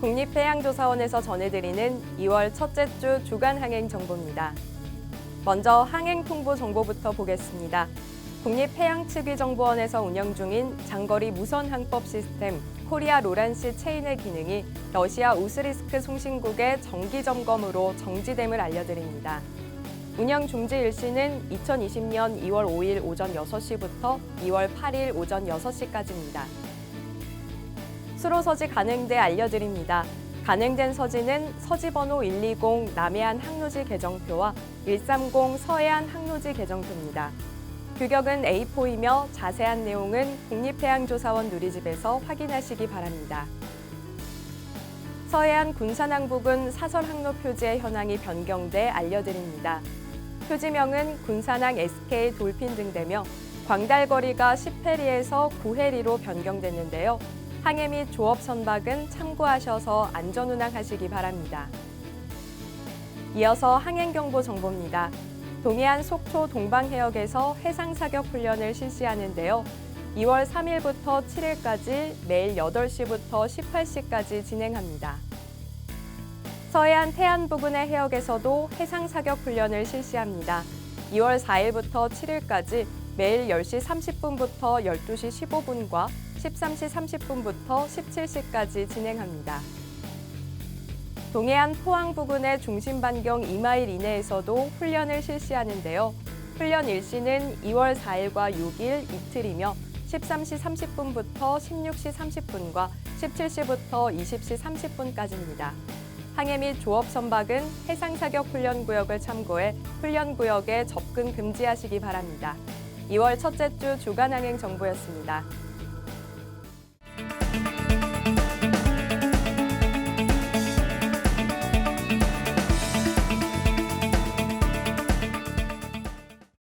국립해양조사원에서 전해드리는 2월 첫째 주 주간 항행 정보입니다. 먼저 항행 통보 정보부터 보겠습니다. 국립해양특위정보원에서 운영 중인 장거리 무선 항법 시스템 코리아 로란시 체인의 기능이 러시아 우스리스크 송신국의 정기 점검으로 정지됨을 알려드립니다. 운영 중지 일시는 2020년 2월 5일 오전 6시부터 2월 8일 오전 6시까지입니다. 수로 서지 가능대 알려드립니다. 가능된 서지는 서지 번호 120 남해안 항로지 개정표와 130 서해안 항로지 개정표입니다. 규격은 A4이며 자세한 내용은 국립해양조사원 누리집에서 확인하시기 바랍니다. 서해안 군산항 부근 사설 항로 표지의 현황이 변경돼 알려드립니다. 표지명은 군산항 SK 돌핀 등대며 광달거리가 10해리에서 9해리로 변경됐는데요. 항해 및 조업 선박은 참고하셔서 안전 운항하시기 바랍니다. 이어서 항행 경보 정보입니다. 동해안 속초 동방 해역에서 해상 사격 훈련을 실시하는데요. 2월 3일부터 7일까지 매일 8시부터 18시까지 진행합니다. 서해안 태안 부근의 해역에서도 해상 사격 훈련을 실시합니다. 2월 4일부터 7일까지 매일 10시 30분부터 12시 15분과 13시 30분부터 17시까지 진행합니다. 동해안 포항 부근의 중심 반경 2마일 이내에서도 훈련을 실시하는데요. 훈련 일시는 2월 4일과 6일 이틀이며 13시 30분부터 16시 30분과 17시부터 20시 30분까지입니다. 항해 및 조업 선박은 해상 사격 훈련 구역을 참고해 훈련 구역에 접근 금지하시기 바랍니다. 2월 첫째 주 주간 항행 정보였습니다.